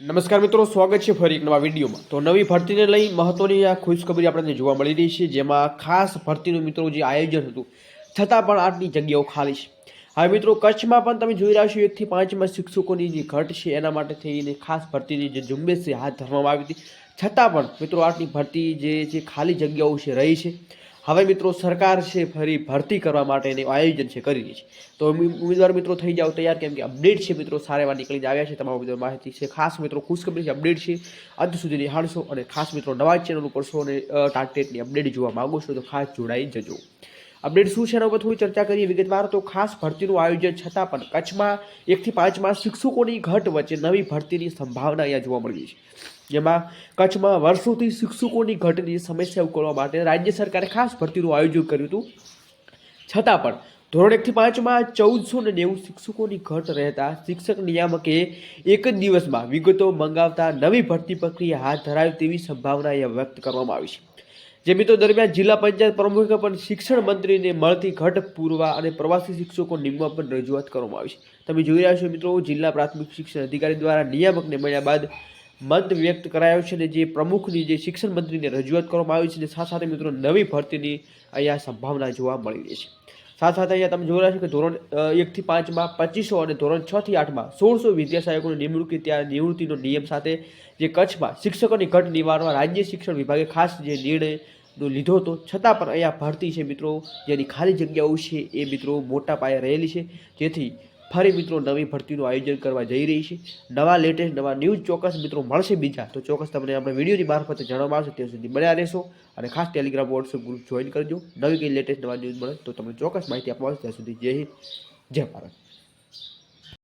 નમસ્કાર મિત્રો, સ્વાગત છે ફરી એક નવા વિડીયોમાં. તો નવી ભરતીને લઈ મહત્વની આ ખુશખબરી આપણને જોવા મળી રહી છે, જેમાં ખાસ ભરતીનું મિત્રો જે આયોજન હતું, છતાં પણ આટલી જગ્યાઓ ખાલી છે. હવે મિત્રો, કચ્છમાં પણ તમે જોઈ રહ્યા છો એકથી પાંચમાં શિક્ષકોની જે ઘટ છે, એના માટે થઈને ખાસ ભરતીની જે ઝુંબેશ છે, હાથ ધરવામાં આવી હતી. છતાં પણ મિત્રો, આટલી ભરતી જે છે, ખાલી જગ્યાઓ છે, રહી છે. હવે મિત્રો સરકાર છે ફરી ભરતી કરવા માટેનું આયોજન છે કરી રહી છે. તો ઉમી- ઉમેદવાર મિત્રો થઈ જાઓ તૈયાર, કેમ કે અપડેટ છે મિત્રો સારા એવા નીકળીને આવ્યા છે. તમામ મિત્રો માહિતી છે. ખાસ મિત્રો ખુશખબરી છે, અપડેટ છે. અંત સુધી નિહાળશો અને ખાસ મિત્રો નવા ચેનલ ઉપર શો અને ટાર્ગેટની અપડેટ જોવા માગો છો તો ખાસ જોડાઈ જજો. અપડેટ શું છે એના ઉપર થોડી ચર્ચા કરીએ. વિગતવાર તો ખાસ ભરતીનું આયોજન છતાં પણ કચ્છમાં એકથી પાંચમાં શિક્ષકોની ઘટ વચ્ચે નવી ભરતીની સંભાવના અહીંયા જોવા મળી છે. જેમાં કચ્છમાં વર્ષોથી શિક્ષકોની ઘટની સમસ્યા ઉકેલવા માટે રાજ્ય સરકારે ખાસ ભરતીનું આયોજન કર્યું હતું. છતાં પણ ધોરણ એકથી પાંચમાં ચૌદસો ને નેવું શિક્ષકોની ઘટ રહેતા શિક્ષક નિયામકે એક જ દિવસમાં વિગતો મંગાવતા નવી ભરતી પ્રક્રિયા હાથ ધરાવી તેવી સંભાવના અહીંયા વ્યક્ત કરવામાં આવી છે. જે મિત્રો દરમિયાન જિલ્લા પંચાયત પ્રમુખે પણ શિક્ષણ મંત્રીને મળતી ઘટ પૂરવા અને પ્રવાસી શિક્ષકો નિમવા પણ રજૂઆત કરવામાં આવી છે. તમે જોઈ રહ્યા છો મિત્રો, જિલ્લા પ્રાથમિક શિક્ષણ અધિકારી દ્વારા નિયામકને મળ્યા બાદ મત વ્યક્ત કરાયો છે અને જે પ્રમુખની જે શિક્ષણ મંત્રીને રજૂઆત કરવામાં આવી છે અને સાથે સાથે મિત્રો નવી ભરતીની અહીંયા સંભાવના જોવા મળી રહી છે. સાથે સાથે અહીંયા તમે જોઈ રહ્યા છો કે ધોરણ એકથી પાંચમાં પચીસો અને ધોરણ છથી આઠમાં સોળસો વિદ્યાસહાયકોની નિમણૂક ત્યાં નિવૃત્તિનો નિયમ સાથે જે કચ્છમાં શિક્ષકોની ઘટ નિવારવા રાજ્ય શિક્ષણ વિભાગે ખાસ જે નિર્ણયનો લીધો હતો. છતાં પણ અહીંયા ભરતી છે મિત્રો, જેની ખાલી જગ્યાઓ છે એ મિત્રો મોટા પાયે રહેલી છે. જેથી ફરી મિત્રો નવી ભરતીનું આયોજન કરવા જઈ રહી છે. નવા લેટેસ્ટ નવા ન્યૂઝ ચોક્કસ મિત્રો મળશે બીજા. તો ચોક્કસ તમને આપણે વિડીયોની મારફતે જાણવામાં આવશે, ત્યાં સુધી બન્યા રહેશો. અને ખાસ ટેલિગ્રામ વોટ્સઅપ ગ્રુપ જોઈન કરજો. નવી કંઈ લેટેસ્ટ નવા ન્યૂઝ મળે તો તમને ચોક્કસ માહિતી આપવા આવશે. ત્યાં સુધી જય હિન્દ, જય ભારત.